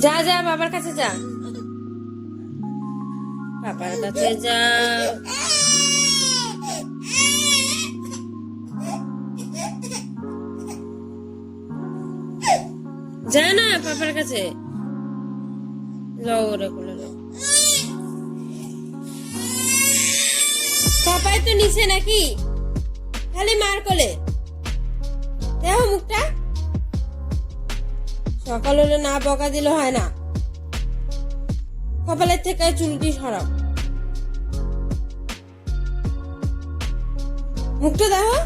যা যা, বাবার কাছে যা। বাবার কাছে যা। যা না পাপার কাছে। লও ওরে কোলে, লও। পাপাই তো নিচে নাকি? খালি মার কোলে। দেখো মুখটা। সকাল হলে না বকা দিলে হয় না। কপালের থেকে চুলটি সরাও। মুখটা দেখো।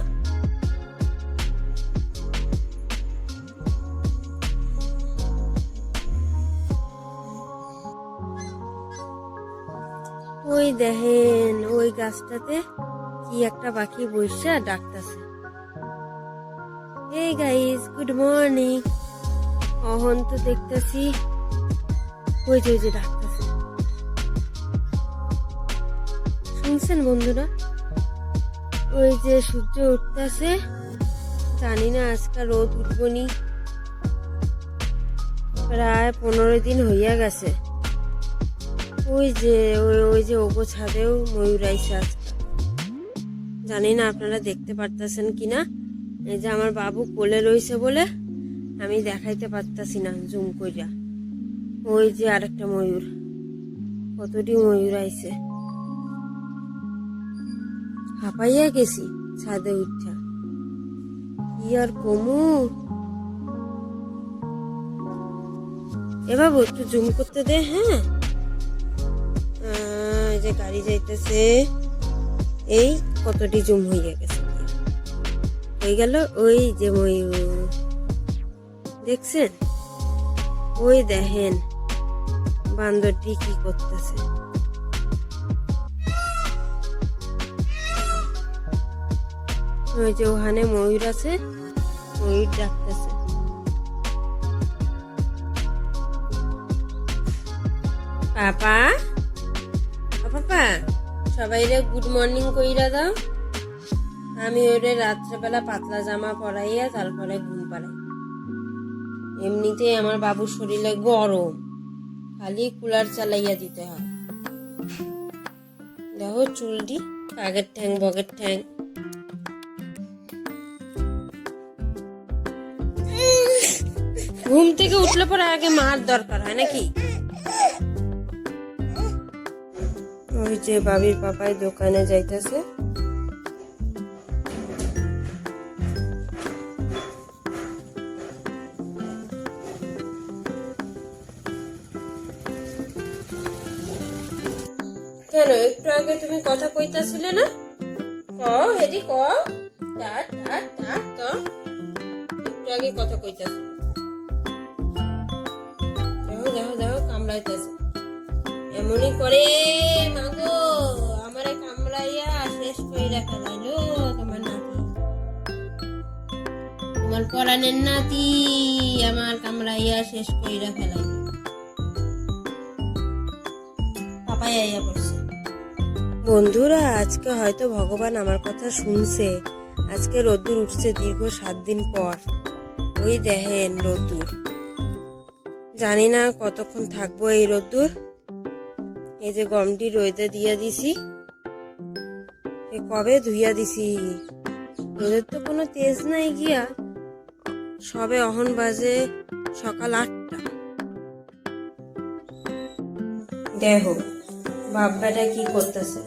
ওই দেখেন, ওই গাছটাতে কি একটা পাখি বসে ডাকতেছে। এই গাইস গুড মর্নিং অহন তো দেখতেছি। ওই যে ওই যে ডাকতেছে। শুনছেন বন্ধুরা? ওই যে সূর্য উঠতেছে। জানি না আজকাল রোদ উঠবনি প্রায় পনেরো দিন হইয়া গেছে। ওই যে ওই যে ওগো ছাদেও ময়ূর আইসে আজকে। জানি না আপনারা দেখতে পারতেছেন কিনা। এই যে আমার বাবু কোলে রয়েছে বলে আমি দেখাইতে পারতাছি না জুম কইরা। ওই যে আরেকটা ময়ূর। কতটি ময়ূর আইছে। হাঁপাইয়া গেছি ছাদে উঠা। কি আর কমু? এ বাবু, একটু জুম করতে দে হ্যাঁ? যে গাড়ি যাইতেছে। এই কতটি জুম হইয়া গেছে। হয়ে গেল ওই যে ময়ূর। দেখছেন? ওই দেখেন বান্দরটি কি করতেছে। ওই যে ওখানে ময়ূর আছে, ময়ূর ডাকতেছে। পাপা? পাপা, সবাই রে গুড মর্নিং কইরা দাও। আমি ওরে রাত্রেবেলা পাতলা জামা পরাইয়া তারপরে ঘুম পাড়াই। এমনিতেই আমার বাবুর শরীরে গরম। খালি কুলার চালাইয়া দিতে হয়। দেখো চুলটি কাগের ঠ্যাং, বগের ঠ্যাং। ঘুম থেকে উঠলে পরে আগে মার দরকার হয় নাকি? ওই যে বাবির পাপাই দোকানে যাইতেছে। কেন? একটু আগে তুমি কথা কইতাছিলে না? ক, হেদি ক। ডাট ডাট ডাট তো। একটু আগে কথা কইতাছিলে। দেখো দেখো দেখো কামড়াইতেছে। এমনই করে, মাগো, আমারে কামড়াইয়া শেষ কইরা ফেলাইলো তোমার নাতি। তোমার পরাণের নাতি আমার কামড়াইয়া শেষ কইরা ফেলাইলো। পাপাই আইয়া পড়ছে। বন্ধুরা, আজকে হয়তো ভগবান আমার কথা শুনছে। আজকে রোদ্দুর উঠছে দীর্ঘ সাত দিন পর। ওই দেখেন রোদ্দুর। জানি না কতক্ষণ থাকব এই রোদ্দুর। এই যে গমটি রোদে দিয়ে দিছি। এ কবে ধুইয়া দিছি? রোদের তো কোনো তেজ নাই গিয়া। সবে অহন বাজে সকাল আটটা। দেখো বাপ্পাটা কি করতেছে?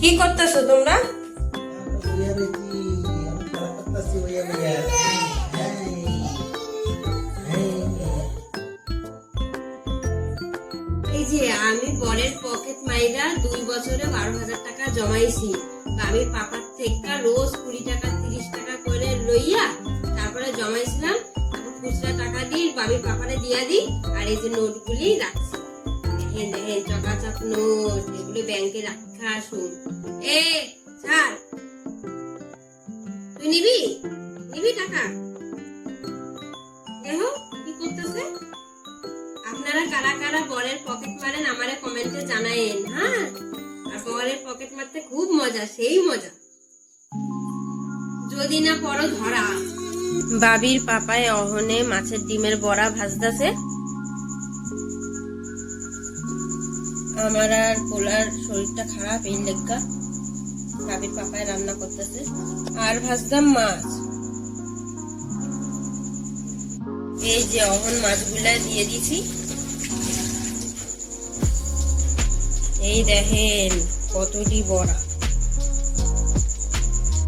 কি করতেছো তোমরা? এই যে আমি বরের পকেট মাইরা দুই বছরে বারো হাজার টাকা জমাইছি। আমি পাপার থেকে রোজ কুড়ি টাকা, তিরিশ টাকা করে লইয়া তারপরে জমাইছিলাম। খুচরা টাকা দিই বাবির পাপারে দিয়া দিই, আর এই যে নোটগুলি রাখছি। চকাচক নোট, এগুলো ব্যাংকে রাখা এ তুই নিবি? নিবি টাকা? দেখো, কি করতেছে? আপনারা কারা কারা বরের পকেট মারেন, আমারে কমেন্টে জানায়েন হ্যাঁ? আর বরের পকেট মারতে খুব মজা, সেই মজা। যদি না পড়ো ধরা। বাবির পাপায় অহনে মাছের ডিমের বড়া ভাজতেছে। আমার আর পোলার শরীরটা খারাপ, এই লেগা। বাবির পাপায় রান্না করতেছে। আর ভাজতাম মাছ। এই যে অহন মাছগুলা দিয়ে দিছি। এই দেখেন, কতটি বড়া।